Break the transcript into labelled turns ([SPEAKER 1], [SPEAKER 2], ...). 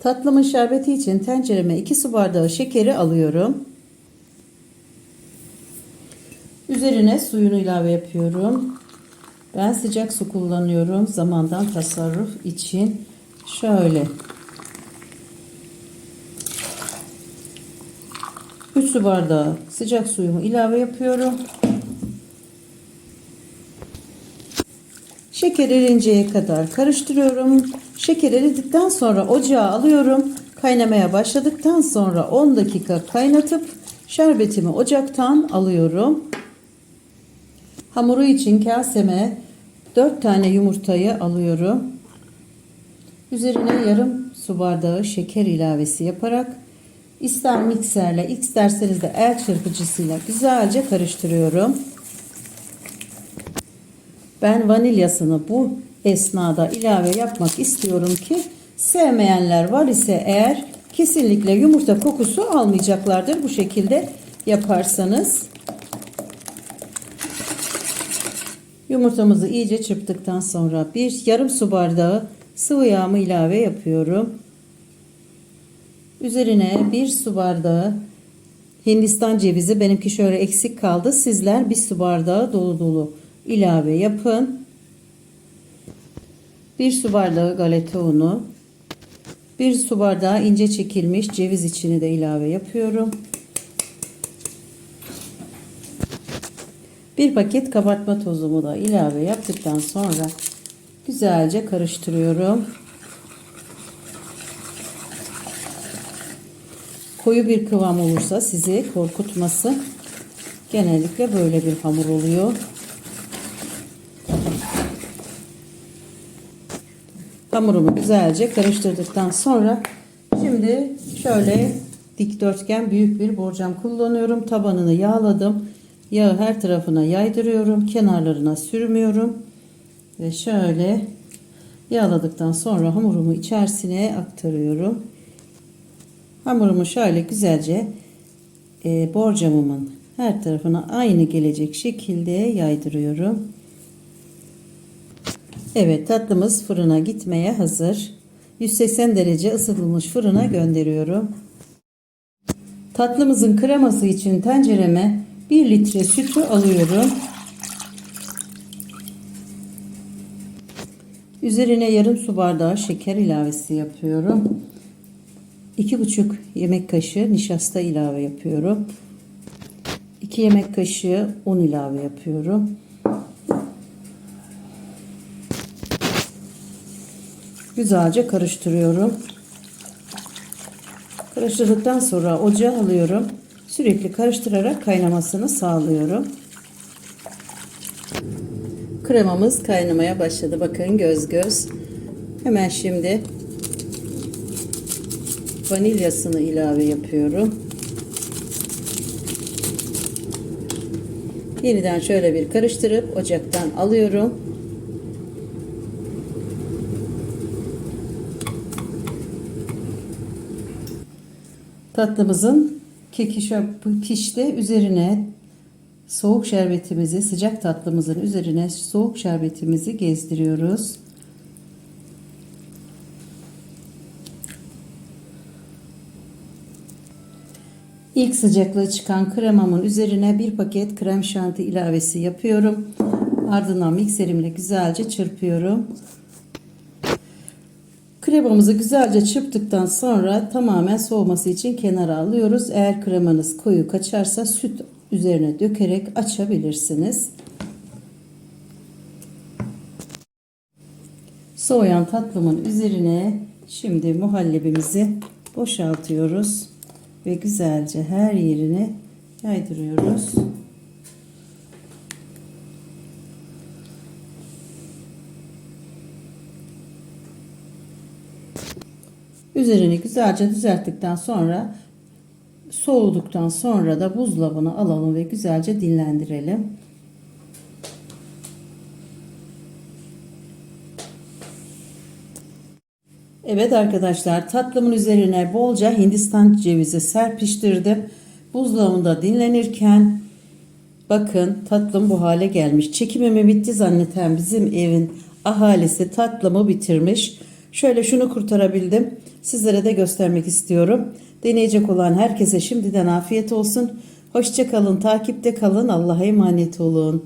[SPEAKER 1] Tatlımın şerbeti için tencereme 2 su bardağı şekeri alıyorum. Üzerine suyunu ilave yapıyorum. Ben sıcak su kullanıyorum zamandan tasarruf için. Şöyle 3 su bardağı sıcak suyumu ilave yapıyorum. Şeker erinceye kadar karıştırıyorum. Şeker eridikten sonra ocağa alıyorum. Kaynamaya başladıktan sonra 10 dakika kaynatıp şerbetimi ocaktan alıyorum. Hamuru için kaseme 4 tane yumurtayı alıyorum. Üzerine yarım su bardağı şeker ilavesi yaparak ister mikserle isterseniz de el çırpıcısıyla güzelce karıştırıyorum. Ben vanilyasını bu esnada ilave yapmak istiyorum ki sevmeyenler var ise eğer kesinlikle yumurta kokusu almayacaklardır bu şekilde yaparsanız. Yumurtamızı iyice çırptıktan sonra bir yarım su bardağı sıvı yağımı ilave yapıyorum. Üzerine bir su bardağı Hindistan cevizi benimki şöyle eksik kaldı. Sizler bir su bardağı dolu dolu ilave yapın. Bir su bardağı galeta unu. Bir su bardağı ince çekilmiş ceviz içini de ilave yapıyorum. Bir paket kabartma tozumu da ilave yaptıktan sonra güzelce karıştırıyorum. Koyu bir kıvam olursa sizi korkutmasın. Genellikle böyle bir hamur oluyor. Hamurumu güzelce karıştırdıktan sonra şimdi şöyle dikdörtgen büyük bir borcam kullanıyorum. Tabanını yağladım. Yağı her tarafına yaydırıyorum. Kenarlarına sürmüyorum. Ve şöyle yağladıktan sonra hamurumu içerisine aktarıyorum. Hamurumu şöyle güzelce e, borcamımın her tarafına aynı gelecek şekilde yaydırıyorum. Evet tatlımız fırına gitmeye hazır. 180 derece ısıtılmış fırına gönderiyorum. Tatlımızın kreması için tencereme 1 litre sütü alıyorum. Üzerine yarım su bardağı şeker ilavesi yapıyorum. 2,5 yemek kaşığı nişasta ilave yapıyorum. 2 yemek kaşığı un ilave yapıyorum. Güzelce karıştırıyorum. Karıştırdıktan sonra ocağa alıyorum. Sürekli karıştırarak kaynamasını sağlıyorum. Kremamız kaynamaya başladı. Bakın göz göz. Hemen şimdi vanilyasını ilave yapıyorum. Yeniden şöyle bir karıştırıp ocaktan alıyorum. Tatlımızın keki pişti. Üzerine soğuk şerbetimizi, sıcak tatlımızın üzerine soğuk şerbetimizi gezdiriyoruz. İlk sıcaklığı çıkan kremamın üzerine bir paket krem şanti ilavesi yapıyorum. Ardından mikserimle güzelce çırpıyorum. Kremamızı güzelce çırptıktan sonra tamamen soğuması için kenara alıyoruz. Eğer kremanız koyu kaçarsa süt üzerine dökerek açabilirsiniz. Soğuyan tatlımın üzerine şimdi muhallebimizi boşaltıyoruz ve güzelce her yerine yaydırıyoruz. Üzerini güzelce düzelttikten sonra soğuduktan sonra da buzdolabına alalım ve güzelce dinlendirelim. Evet arkadaşlar tatlımın üzerine bolca Hindistan cevizi serpiştirdim. Buzdolabında dinlenirken bakın tatlım bu hale gelmiş. Çekimimi bitti zanneten bizim evin ahalisi tatlımı bitirmiş. Şöyle şunu kurtarabildim. Sizlere de göstermek istiyorum. Deneyecek olan herkese şimdiden afiyet olsun. Hoşça kalın, takipte kalın. Allah'a emanet olun.